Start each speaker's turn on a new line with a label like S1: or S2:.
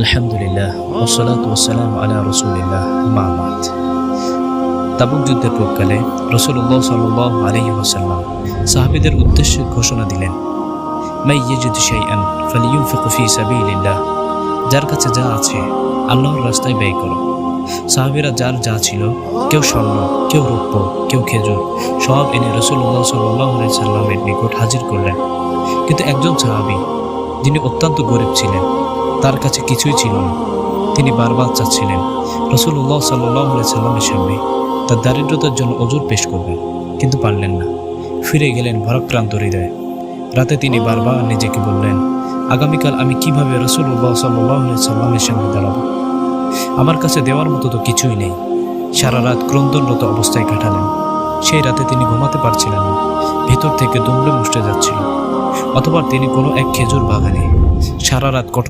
S1: আলহামদুলিল্লাহ, ওসলাত ওসালাম আলা রসুলিল্লাহ মাহমাদ তাবুক যুদ্ধের পূর্বকালে রসুল্লাহ সাল্লাহ আলহি ওসাল্লাম সাহাবিদের উদ্দেশ্যে ঘোষণা দিলেন মাই ইয়েজুদ শাইআন ফালিয়ুনফিকু ফি সাবিলিল্লাহ যার কাছে যা আছে আল্লাহর রাস্তায় ব্যয় করো। সাহাবিরা যার যা ছিল, কেউ স্বর্ণ, কেউ রৌপ্য, কেউ খেজুর, সব এনে রসুল্লাহ সাল্লাহ সাল্লামের নিকট হাজির করলেন। কিন্তু একজন সাহাবি, যিনি অত্যন্ত গরিব ছিলেন তার কাছে কিছুই ছিল না। তিনি বারবার চাচ্ছিলেন রসুল্লাহ সাল্লাহ সাল্লামের সামনে তার দারিদ্রতার জন্য অজুর পেশ করবেন, কিন্তু পারলেন না। ফিরে গেলেন ভরাক্রান্ত হৃদয়ে। রাতে তিনি বারবার নিজেকে বললেন, আগামীকাল আমি কীভাবে রসুল্লাহ সাল্লাহ সাল্লামের সামনে দাঁড়াবো? আমার কাছে দেওয়ার মতো তো কিছুই নেই। সারা রাত ক্রন্দনরত অবস্থায় কাটালেন। সেই রাতে তিনি ঘুমাতে পারছিলেন না, ভেতর থেকে দুমড়ে মুষ্টে যাচ্ছিল। অথবা তিনি কোনো এক খেজুর বাগানে সারা রাত কঠোর